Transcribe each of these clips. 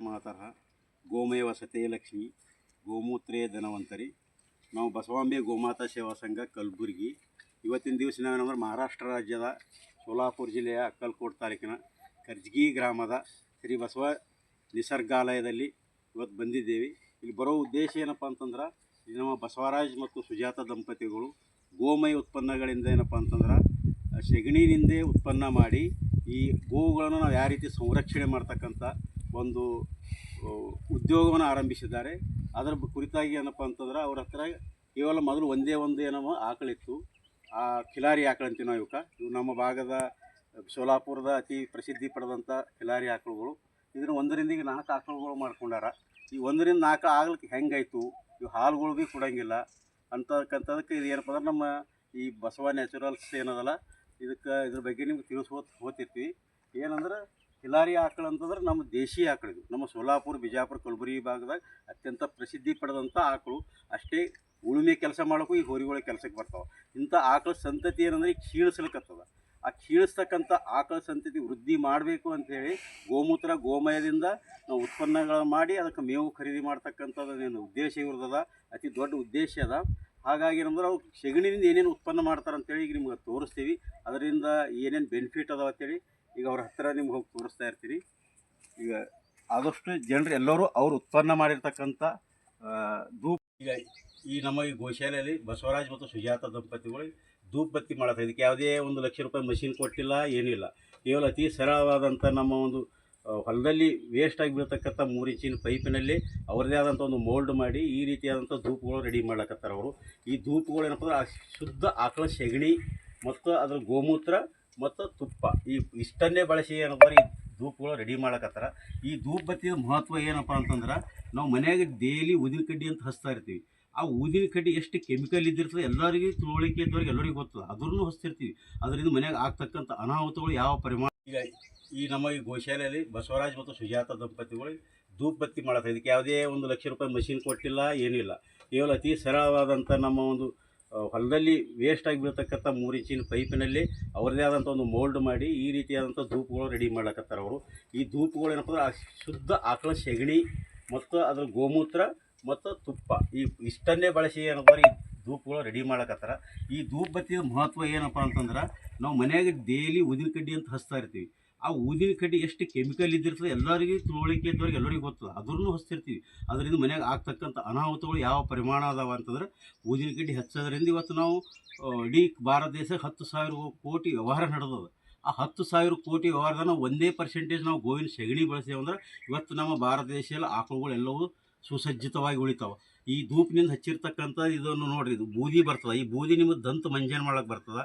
ಮಾತರ ಗೋಮಯ ವಸತೇ ಲಕ್ಷ್ಮಿ ಗೋಮೂತ್ರೇ ಧನವಂತರಿ. ನಾವು ಬಸವಾಂಬೆ ಗೋಮಾತಾ ಸೇವಾ ಸಂಘ ಕಲಬುರಗಿ. ಇವತ್ತಿನ ದಿವಸ ನಾವೇನಂದ್ರೆ ಮಹಾರಾಷ್ಟ್ರ ರಾಜ್ಯದ ಸೋಲಾಪುರ ಜಿಲ್ಲೆಯ ಅಕ್ಕಲ್ಕೋಟ್ ತಾಲೂಕಿನ ಕರ್ಜಗಿ ಗ್ರಾಮದ ಶ್ರೀ ಬಸವ ನಿಸರ್ಗಾಲಯದಲ್ಲಿ ಇವತ್ತು ಬಂದಿದ್ದೇವೆ. ಇಲ್ಲಿ ಬರೋ ಉದ್ದೇಶ ಏನಪ್ಪ ಅಂತಂದ್ರೆ, ಇಲ್ಲಿ ನಮ್ಮ ಬಸವರಾಜ್ ಮತ್ತು ಸುಜಾತ ದಂಪತಿಗಳು ಗೋಮಯ ಉತ್ಪನ್ನಗಳಿಂದ ಏನಪ್ಪ ಅಂತಂದ್ರೆ ಸೆಗಣಿನಿಂದೇ ಉತ್ಪನ್ನ ಮಾಡಿ ಈ ಗೋವುಗಳನ್ನು ನಾವು ಯಾವ ರೀತಿ ಸಂರಕ್ಷಣೆ ಮಾಡ್ತಕ್ಕಂಥ ಒಂದು ಉದ್ಯೋಗವನ್ನು ಆರಂಭಿಸಿದ್ದಾರೆ. ಅದರ ಕುರಿತಾಗಿ ಏನಪ್ಪ ಅಂತಂದ್ರೆ ಅವ್ರ ಹತ್ರ ಕೇವಲ ಮೊದಲು ಒಂದೇ ಒಂದು ಏನೋ ಆಕಳಿತ್ತು. ಆ ಖಿಲಾರಿ ಆಕಳು ಅಂತೀವಿ ನಾವು ಇವಕ್ಕೆ ಇವು ನಮ್ಮ ಭಾಗದ ಸೋಲಾಪುರದ ಅತಿ ಪ್ರಸಿದ್ಧಿ ಪಡೆದಂಥ ಖಿಲಾರಿ ಆಕಳುಗಳು. ಇದನ್ನು ಒಂದರಿಂದ ಈಗ ನಾಲ್ಕು ಆಕಳುಗಳು ಮಾಡ್ಕೊಂಡಾರ. ಈ ಒಂದರಿಂದ ನಾಲ್ಕು ಆಗ್ಲಿಕ್ಕೆ ಹೆಂಗಾಯ್ತು? ಇವು ಹಾಲುಗಳು ಭೀ ಕೊಡೋಂಗಿಲ್ಲ. ಅಂತಕ್ಕಂಥದಕ್ಕೆ ಇದು ಏನಪ್ಪ ಅಂದ್ರೆ ನಮ್ಮ ಈ ಬಸವ ನ್ಯಾಚುರಲ್ಸ್ ಏನದಲ್ಲ, ಇದಕ್ಕೆ ಇದ್ರ ಬಗ್ಗೆ ನಿಮ್ಗೆ ತಿಳಿಸ್ಬೋದು ಹೋಗ್ತಿರ್ತೀವಿ ಏನಂದ್ರೆ ಖಿಲಾರಿ ಆಕಳು ಅಂತಂದ್ರೆ ನಮ್ಮ ದೇಶಿ ಆಕಳು ಇದು. ನಮ್ಮ ಸೋಲಾಪುರ, ಬಿಜಾಪುರ, ಕಲಬುರಗಿ ಭಾಗದಾಗ ಅತ್ಯಂತ ಪ್ರಸಿದ್ಧಿ ಪಡೆದಂಥ ಆಕಳು. ಅಷ್ಟೇ ಉಳುಮೆ ಕೆಲಸ ಮಾಡೋಕ್ಕೂ ಈ ಹೋರಿಗಳ ಕೆಲಸಕ್ಕೆ ಬರ್ತಾವೆ. ಇಂಥ ಆಕಳ ಸಂತತಿ ಏನಂದ್ರೆ ಈಗ ಕ್ಷೀಣಿಸ್ಲಿಕ್ಕತ್ತದ ಆ ಕ್ಷೀಣಿಸ್ತಕ್ಕಂಥ ಆಕಳ ಸಂತತಿ ವೃದ್ಧಿ ಮಾಡಬೇಕು ಅಂಥೇಳಿ ಗೋಮೂತ್ರ, ಗೋಮಯದಿಂದ ನಾವು ಉತ್ಪನ್ನಗಳನ್ನು ಮಾಡಿ ಅದಕ್ಕೆ ಮೇವು ಖರೀದಿ ಮಾಡ್ತಕ್ಕಂಥದ್ದು ಉದ್ದೇಶ ಇವ್ರದದ. ಅತಿ ದೊಡ್ಡ ಉದ್ದೇಶ ಅದ. ಹಾಗಾಗಿ ಏನಂದ್ರೆ ಅವು ಸೆಗಣಿನಿಂದ ಏನೇನು ಉತ್ಪನ್ನ ಮಾಡ್ತಾರೆ ಅಂತೇಳಿ ಈಗ ನಿಮ್ಗೆ ತೋರಿಸ್ತೀವಿ. ಅದರಿಂದ ಏನೇನು ಬೆನಿಫಿಟ್ ಅದಾವ ಅಂತೇಳಿ ಈಗ ಅವ್ರ ಹತ್ತಿರ ನಿಮ್ಗೆ ಹೋಗಿ ತೋರಿಸ್ತಾ ಇರ್ತೀರಿ. ಈಗ ಆದಷ್ಟು ಜನರು ಎಲ್ಲರೂ ಅವ್ರು ಉತ್ಪನ್ನ ಮಾಡಿರ್ತಕ್ಕಂಥ ಧೂಪ ಈಗ ಈ ನಮ್ಮ ಈ ಗೋಶಾಲೆಯಲ್ಲಿ ಬಸವರಾಜ್ ಮತ್ತು ಸುಜಾತ ದಂಪತಿಗಳಿಗೆ ಧೂಪ್ ಬತ್ತಿ ಮಾಡತ್ತೆ ಇದಕ್ಕೆ ಯಾವುದೇ ಒಂದು ಲಕ್ಷ ರೂಪಾಯಿ ಮಷಿನ್ ಕೊಟ್ಟಿಲ್ಲ, ಏನಿಲ್ಲ. ಕೇವಲ ಅತಿ ಸರಳವಾದಂಥ ನಮ್ಮ ಒಂದು ಹೊಲದಲ್ಲಿ ವೇಸ್ಟ್ ಆಗಿ ಮೂರು ಇಂಚಿನ ಪೈಪಿನಲ್ಲಿ ಅವ್ರದ್ದೇ ಆದಂಥ ಒಂದು ಮೋಲ್ಡ್ ಮಾಡಿ ಈ ರೀತಿಯಾದಂಥ ಧೂಪಗಳು ರೆಡಿ ಮಾಡ್ಲಕತ್ತಾರೆ ಅವರು. ಈ ಧೂಪಗಳು ಏನಪ್ಪ ಅಂದ್ರೆ ಶುದ್ಧ ಆಕಳ ಸೆಗಣಿ ಮತ್ತು ಅದರ ಗೋಮೂತ್ರ ಮತ್ತು ತುಪ್ಪ. ಈ ಇಷ್ಟನ್ನೇ ಬಳಸಿ ಏನಪ್ಪ ಈ ಧೂಪಗಳು ರೆಡಿ ಮಾಡಕತ್ತಾರ. ಈ ಧೂಪ್ ಬತ್ತಿದ ಮಹತ್ವ ಏನಪ್ಪ ಅಂತಂದ್ರೆ ನಾವು ಮನೆಯಾಗ ಡೇಲಿ ಊದಿನ ಕಡ್ಡಿ ಅಂತ ಹಚ್ತಾ ಇರ್ತೀವಿ. ಆ ಊದಿನ ಕಡ್ಡಿ ಎಷ್ಟು ಕೆಮಿಕಲ್ ಇದ್ದಿರ್ತದೆ ಎಲ್ಲರಿಗೂ ತಿಳುವಳಿಕೆ ಇದ್ದವ್ರಿಗೆ ಎಲ್ಲರಿಗೂ ಗೊತ್ತು ಅದ್ರೂ ಹಚ್ತಿರ್ತೀವಿ. ಅದರಿಂದ ಮನೆಯಾಗ ಆಗ್ತಕ್ಕಂಥ ಅನಾಹುತಗಳು ಯಾವ ಪರಿಮಾಣ ಈಗ ಈ ನಮ್ಮ ಈ ಗೋಶಾಲೆಯಲ್ಲಿ ಬಸವರಾಜ್ ಮತ್ತು ಸುಜಾತ ದಂಪತಿಗಳು ಧೂಪ ಬತ್ತಿ ಇದಕ್ಕೆ ಯಾವುದೇ ಒಂದು ಲಕ್ಷ ರೂಪಾಯಿ ಮಷಿನ್ ಕೊಟ್ಟಿಲ್ಲ, ಏನಿಲ್ಲ. ಕೇವಲ ಅತಿ ಸರಳವಾದಂಥ ನಮ್ಮ ಒಂದು ಹೊಲದಲ್ಲಿ ವೇಸ್ಟ್ ಆಗಿ ಬೀಳ್ತಕ್ಕಂಥ ಮೂರು ಇಂಚಿನ ಪೈಪಿನಲ್ಲಿ ಅವ್ರದ್ದೇ ಆದಂಥ ಒಂದು ಮೋಲ್ಡ್ ಮಾಡಿ ಈ ರೀತಿಯಾದಂಥ ಧೂಪುಗಳು ರೆಡಿ ಮಾಡ್ಲಕತ್ತಾರ ಅವರು. ಈ ಧೂಪುಗಳು ಏನಪ್ಪ ಅಂದ್ರೆ ಶುದ್ಧ ಆಕಳ ಸೆಗಣಿ ಮತ್ತು ಅದ್ರ ಗೋಮೂತ್ರ ಮತ್ತು ತುಪ್ಪ. ಈ ಇಷ್ಟನ್ನೇ ಬಳಸಿ ಏನಪ್ಪ ಈ ಧೂಪುಗಳು ರೆಡಿ ಮಾಡಕತ್ತಾರ ಈ ಧೂಪ್ ಮಹತ್ವ ಏನಪ್ಪ ಅಂತಂದ್ರೆ ನಾವು ಮನೆಯಾಗ ಡೇಲಿ ಉದಿನ ಕಡ್ಡಿ ಅಂತ ಹಚ್ತಾ ಇರ್ತೀವಿ. ಆ ಊದಿನ ಕಡ್ಡಿ ಎಷ್ಟು ಕೆಮಿಕಲ್ ಇದ್ದಿರ್ತದೆ ಎಲ್ಲರಿಗೂ ತಿಳುವಳಿಕೆ ಇದ್ದವ್ರಿಗೆ ಎಲ್ಲರಿಗೂ ಗೊತ್ತದ ಅದ್ರೂ ಹೊಸ್ತಿರ್ತೀವಿ. ಅದರಿಂದ ಮನ್ಯಾಗ ಆಗ್ತಕ್ಕಂಥ ಅನಾಹುತಗಳು ಯಾವ ಪರಿಮಾಣ ಅದಾವ ಅಂತಂದ್ರೆ ಊದಿನ ಕಡ್ಡಿ ಹಚ್ಚೋದ್ರಿಂದ ಇವತ್ತು ನಾವು ಇಡೀ ಭಾರತ ದೇಶ ಹತ್ತು ಸಾವಿರ ಕೋಟಿ ವ್ಯವಹಾರ ನಡೆದದ. ಆ ಹತ್ತು ಸಾವಿರ ಕೋಟಿ ವ್ಯವಹಾರದ ನಾವು ಒಂದೇ ಪರ್ಸೆಂಟೇಜ್ ನಾವು ಗೋವಿನ ಸೆಗಣಿ ಬಳಸ್ತೇವೆ ಇವತ್ತು ನಮ್ಮ ಭಾರತ ದೇಶದಲ್ಲಿ ಆಕಳುಗಳು ಎಲ್ಲವೂ ಸುಸಜ್ಜಿತವಾಗಿ ಉಳಿತಾವೆ. ಈ ಧೂಪಿನಿಂದ ಹಚ್ಚಿರ್ತಕ್ಕಂಥ ಇದನ್ನು ನೋಡ್ರಿ, ಇದು ಬೂದಿ ಬರ್ತದೆ. ಈ ಬೂದಿ ನಿಮಗೆ ದಂತ ಮಂಜಾನ ಮಾಡಕ್ಕೆ ಬರ್ತದೆ.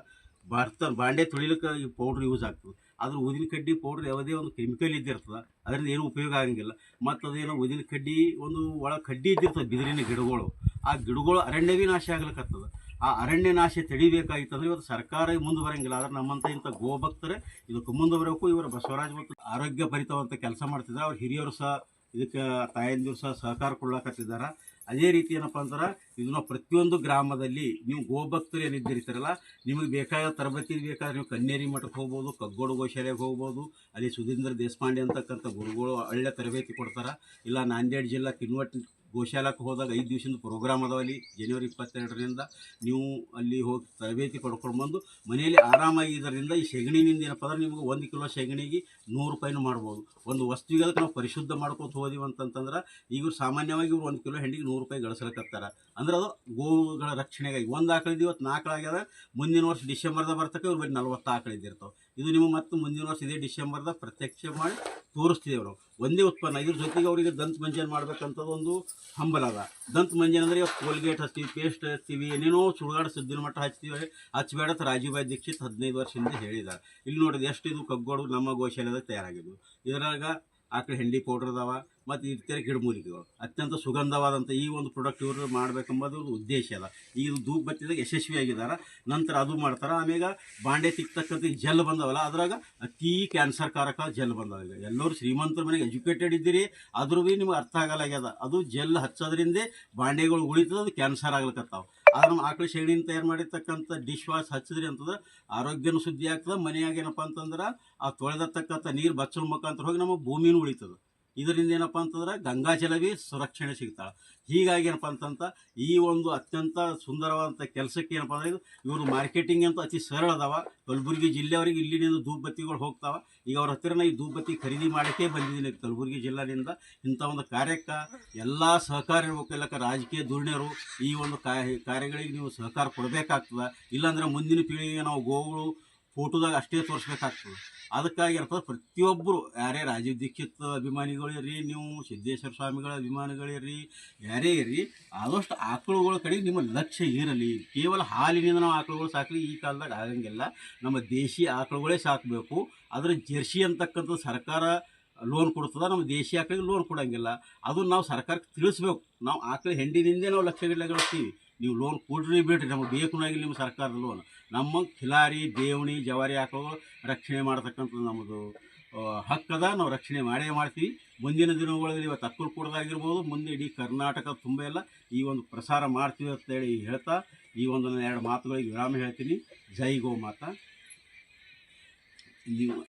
ಬರ್ತ ಬಾಂಡೆ ತೊಳಿಲಿಕ್ಕೆ ಈ ಪೌಡ್ರ್ ಯೂಸ್ ಆಗ್ತದೆ. ಆದ್ರೆ ಊದಿನ ಕಡ್ಡಿ ಪೌಡ್ರ್ ಯಾವುದೇ ಒಂದು ಕೆಮಿಕಲ್ ಇದ್ದಿರ್ತದೆ, ಅದರಿಂದ ಏನು ಉಪಯೋಗ ಆಗಂಗಿಲ್ಲ. ಮತ್ತು ಅದೇನೋ ಊದಿನ ಕಡ್ಡಿ ಒಂದು ಒಳ ಕಡ್ಡಿ ಇದ್ದಿರ್ತದೆ ಬಿದಿರಿನ ಗಿಡಗಳು, ಆ ಗಿಡಗಳು ಅರಣ್ಯವೇ ನಾಶ ಆಗ್ಲಿಕ್ಕತ್ತದ ಆ ಅರಣ್ಯ ನಾಶ ತಡಿಬೇಕಾಗಿತ್ತಂದ್ರೆ ಇವತ್ತು ಸರ್ಕಾರ ಮುಂದೆ ಬರಂಗಿಲ್ಲ. ಆದ್ರೆ ನಮ್ಮಂಥ ಇಂಥ ಗೋಭಕ್ತರೇ ಇದಕ್ಕೆ ಮುಂದೆ ಬರಬೇಕು, ಇವರು ಬಸವರಾಜ್ ಮತ್ತು ಆರೋಗ್ಯ ಭರಿತವಂತ ಕೆಲಸ ಮಾಡ್ತಿದ್ದಾರೆ. ಅವ್ರ ಹಿರಿಯರು ಸಹ ಇದಕ್ಕೆ ತಾಯಂದಿರು ಸಹ ಸಹಕಾರ ಕೊಡ್ಲಾಕತ್ತಿದ್ದಾರೆ. ಅದೇ ರೀತಿ ಏನಪ್ಪ ಅಂದ್ರೆ ಇದನ್ನ ಪ್ರತಿಯೊಂದು ಗ್ರಾಮದಲ್ಲಿ ನೀವು ಗೋಭಕ್ತರು ಏನಿದ್ದಿರ್ತಾರಲ್ಲ ನಿಮಗೆ ಬೇಕಾದ ತರಬೇತಿ ಬೇಕಾದ್ರೆ ನೀವು ಕನ್ನೇರಿ ಮಠಕ್ಕೆ ಹೋಗ್ಬೋದು, ಕಗ್ಗೋಡು ಗೋಶಾಲೆಗೆ ಹೋಗ್ಬೋದು, ಅಲ್ಲಿ ಸುಧೀಂದ್ರ ದೇಶಪಾಂಡೆ ಅಂತಕ್ಕಂಥ ಗುರುಗಳು ಒಳ್ಳೆ ತರಬೇತಿ ಕೊಡ್ತಾರೆ. ಇಲ್ಲ, ನಾಂದೇಡ್ ಜಿಲ್ಲಾ ಕಿನ್ವಟ್ ಗೋಶಾಲಕ್ಕೆ ಹೋದಾಗ ಐದು ದಿವಸದ ಪ್ರೋಗ್ರಾಮ್ ಅದಾವ ಅಲ್ಲಿ ಜನವರಿ ಇಪ್ಪತ್ತೆರಡರಿಂದ ನೀವು ಅಲ್ಲಿ ಹೋಗಿ ತರಬೇತಿ ಪಡ್ಕೊಂಡು ಬಂದು ಮನೆಯಲ್ಲಿ ಆರಾಮಾಗಿ ಇದರಿಂದ ಈ ಸೆಗಣಿನಿಂದ ಏನಪ್ಪ ಅಂದ್ರೆ ನಿಮಗೆ ಒಂದು ಕಿಲೋ ಸೆಗಣಿಗೆ ನೂರು ರೂಪಾಯಿನೂ ಮಾಡ್ಬೋದು. ಒಂದು ವಸ್ತುವಿಗೆ ಅದಕ್ಕೆ ನಾವು ಪರಿಶುದ್ಧ ಮಾಡ್ಕೊತ ಹೋದಿವಿ ಅಂತಂತಂದ್ರೆ ಈಗ ಸಾಮಾನ್ಯವಾಗಿ ಇವರು ಒಂದು ಕಿಲೋ ಹೆಂಡಿಗೆ ನೂರು ರೂಪಾಯಿ ಗಳಿಸ್ಲಕತ್ತಾರ. ಅಂದ್ರೆ ಅದು ಗೋವುಗಳ ರಕ್ಷಣೆಗಾಗಿ. ಒಂದು ಆಕಳಿದ್ದು ಇವತ್ತು ನಾಲ್ಕು ಆಗ್ಯದ ಮುಂದಿನ ವರ್ಷ ಡಿಸೆಂಬರ್ದಾಗ ಬರ್ತಕ್ಕ ಇವ್ರು ಬರೀ ನಲ್ವತ್ತು ಆಕಳಿದ್ದಿರ್ತಾವೆ ಇದು ನಿಮಗೆ ಮತ್ತೆ ಮುಂದಿನ ವರ್ಷ ಇದೇ ಡಿಸೆಂಬರ್ದಾಗ ಪ್ರತ್ಯಕ್ಷ ಮಾಡಿ ತೋರಿಸ್ತಿದ್ದೇವೆ ನಾವು ಒಂದೇ ಉತ್ಪನ್ನ. ಇದ್ರ ಜೊತೆಗೆ ಅವರಿಗೆ ದಂತ ಮಂಜನ್ ಮಾಡ್ಬೇಕಂತದ್ದು ಒಂದು ಹಂಬಲ ಅದ. ದಂತ ಮಂಜನ್ ಅಂದ್ರೆ ಇವತ್ತು ಕೋಲ್ಗೇಟ್ ಹಚ್ತೀವಿ, ಪೇಸ್ಟ್ ಹಚ್ತೀವಿ, ಏನೇನೋ ಸುಡುಗಾಡು ಸಿದ್ದಿನ ಮಟ್ಟ ಹಚ್ತೀವಿ. ಹಚ್ಚಬೇಡ ರಾಜೀವ್ಭಾಯ್ ದೀಕ್ಷಿತ್ ಹದಿನೈದು ವರ್ಷದಿಂದ ಹೇಳಿದ್ದಾರೆ. ಇಲ್ಲಿ ನೋಡಿದ್ರೆ ಎಷ್ಟು ಇದು ಕಗ್ಗೋಡು ನಮ್ಮ ಗೋಶಾಲೆದಾಗ ತಯಾರಾಗಿದ್ದು. ಇದರಾಗ ಆಕಳ ಹೆಂಡಿ ಪೌಡ್ರ್ ಅದಾವ, ಮತ್ತು ಈ ರೀತಿಯ ಗಿಡಮೂಲಿಕೆಗಳು ಅತ್ಯಂತ ಸುಗಂಧವಾದಂಥ ಈ ಒಂದು ಪ್ರಾಡಕ್ಟ್ ಇವರು ಮಾಡಬೇಕೆಂಬುದು ಒಂದು ಉದ್ದೇಶ ಅದ. ಈ ಧೂಪ್ ಬತ್ತಿದಾಗ ಯಶಸ್ವಿಯಾಗಿದ್ದಾರೆ ನಂತರ ಅದು ಮಾಡ್ತಾರೆ ಆಮೇಲೆ ಬಾಂಡೆ ತಿಕ್ತಕ್ಕಂಥ ಜೆಲ್ ಬಂದವಲ್ಲ, ಅದ್ರಾಗ ಅತೀ ಕ್ಯಾನ್ಸರ್ ಕಾರಕ ಜೆಲ್ ಬಂದವ ಈಗ. ಎಲ್ಲರೂ ಶ್ರೀಮಂತರ ಮನೆಗೆ ಎಜುಕೇಟೆಡ್ ಇದ್ದೀರಿ, ಆದ್ರೂ ಭೀ ನಿಮ್ಗೆ ಅರ್ಥ ಆಗಲಾಗ್ಯದ. ಅದು ಜೆಲ್ ಹಚ್ಚೋದ್ರಿಂದ ಬಾಂಡೆಗಳು ಉಳಿತದ, ಅದು ಕ್ಯಾನ್ಸರ್ ಆಗ್ಲಿಕತ್ತಾವ. ಆದ್ರೆ ಆಕಳ ಶೇಣಿನ ತಯಾರು ಮಾಡಿರ್ತಕ್ಕಂಥ ಡಿಶ್ ವಾಶ್ ಹಚ್ಚಿದ್ರಿ ಅಂತಂದ್ರೆ ಆರೋಗ್ಯನೂ ಶುದ್ಧಿ ಆಗ್ತದೆ, ಮನೆಯಾಗ ಏನಪ್ಪ ಅಂತಂದ್ರೆ ಆ ತೊಳೆದತಕ್ಕಂಥ ನೀರು ಬಚ್ಚಲ ಮುಖಾಂತರ ಹೋಗಿ ನಮ್ಮ ಭೂಮಿನೂ ಉಳಿತದೆ. ಇದರಿಂದ ಏನಪ್ಪ ಅಂತಂದ್ರೆ ಗಂಗಾಜಲವೇ ಸುರಕ್ಷಣೆ ಸಿಗ್ತಾಳೆ. ಹೀಗಾಗಿ ಏನಪ್ಪ ಅಂತಂತ ಈ ಒಂದು ಅತ್ಯಂತ ಸುಂದರವಾದಂಥ ಕೆಲಸಕ್ಕೆ ಏನಪ್ಪ ಅಂದ್ರೆ ಇದು, ಇವರು ಮಾರ್ಕೆಟಿಂಗ್ ಅಂತ ಅತಿ ಸರಳ ಅದಾವ. ಕಲಬುರಗಿ ಜಿಲ್ಲೆಯವರಿಗೆ ಇಲ್ಲಿನಿಂದ ಧೂಪಬತ್ತಿಗಳು ಹೋಗ್ತಾವ. ಈಗ ಅವ್ರ ಹತ್ತಿರ ಈ ಧೂಪಬತ್ತಿ ಖರೀದಿ ಮಾಡೋಕ್ಕೆ ಬಂದಿದ್ದೀನಿ. ಕಲಬುರಗಿ ಜಿಲ್ಲೆಯಿಂದ ಇಂಥ ಒಂದು ಕಾರ್ಯಕ್ಕೆ ಎಲ್ಲ ಸಹಕಾರ ಇರ್ಬೇಕು. ರಾಜಕೀಯ ಧೋರಣೆಯರು ಈ ಒಂದು ಕಾರ್ಯಗಳಿಗೆ ನೀವು ಸಹಕಾರ ಕೊಡಬೇಕಾಗ್ತದೆ. ಇಲ್ಲಾಂದ್ರೆ ಮುಂದಿನ ಪೀಳಿಗೆಗೆ ನಾವು ಗೋಗಳು ಫೋಟೋದಾಗ ಅಷ್ಟೇ ತೋರಿಸ್ಬೇಕಾಗ್ತದೆ. ಅದಕ್ಕಾಗಿ ಇರ್ತದೆ ಪ್ರತಿಯೊಬ್ಬರು, ಯಾರೇ ರಾಜೀವ್ ದೀಕ್ಷಿತ್ ಅಭಿಮಾನಿಗಳಿರ್ರಿ ನೀವು ಸಿದ್ದೇಶ್ವರ ಸ್ವಾಮಿಗಳ ಅಭಿಮಾನಿಗಳಿರ್ರಿ ಯಾರೇ ಇರ್ರಿ ಆದಷ್ಟು ಆಕಳುಗಳ ಕಡೆಗೆ ನಿಮ್ಮ ಲಕ್ಷ್ಯ ಇರಲಿ ಕೇವಲ ಹಾಲಿನಿಂದ ನಾವು ಆಕಳುಗಳು ಸಾಕಲಿ, ಈ ಕಾಲದಾಗ ಆಗಂಗಿಲ್ಲ. ನಮ್ಮ ದೇಶಿ ಆಕಳುಗಳೇ ಸಾಕಬೇಕು. ಅದರ ಜೆರ್ಸಿ ಅಂತಕ್ಕಂಥ ಸರ್ಕಾರ ಲೋನ್ ಕೊಡ್ತದೆ, ನಮ್ಮ ದೇಶಿ ಆಕಳಿಗೆ ಲೋನ್ ಕೊಡೋಂಗಿಲ್ಲ. ಅದು ನಾವು ಸರ್ಕಾರಕ್ಕೆ ತಿಳಿಸ್ಬೇಕು. ನಾವು ಆಕಳ ಹೆಂಡಿನಿಂದೇ ನಾವು ಲಕ್ಷ ಗಿಡಗಳಿಸ್ತೀವಿ ನೀವು ಲೋನ್ ಕೊಡ್ರಿ ಬಿಡ್ರಿ, ನಮಗೆ ಬೇಕು ನಿಮ್ಮ ಸರ್ಕಾರದ ಲೋನ್. ನಮ್ಮ ಖಿಲಾರಿ ದೇವಣಿ, ಜವಾರಿ ಆಕಳುಗಳು ರಕ್ಷಣೆ ಮಾಡ್ತಕ್ಕಂಥದ್ದು ನಮ್ಮದು. ಹಕ್ಕದ ನಾವು ರಕ್ಷಣೆ ಮಾಡೇ ಮಾಡ್ತೀವಿ. ಮುಂದಿನ ದಿನಗಳಲ್ಲಿ ಇವತ್ತು ಅಕ್ಕಲು ಕೊಡೋದಾಗಿರ್ಬೋದು ಮುಂದೆ ಇಡೀ ಕರ್ನಾಟಕ ತುಂಬ ಎಲ್ಲ ಈ ಒಂದು ಪ್ರಸಾರ ಮಾಡ್ತೀವಿ ಅಂತೇಳಿ ಹೇಳ್ತಾ ಈ ಒಂದು ಎರಡು ಮಾತುಗಳಿಗೆ ವಿರಾಮ ಹೇಳ್ತೀನಿ. ಜೈ ಗೋಮಾತಾ. ನೀವು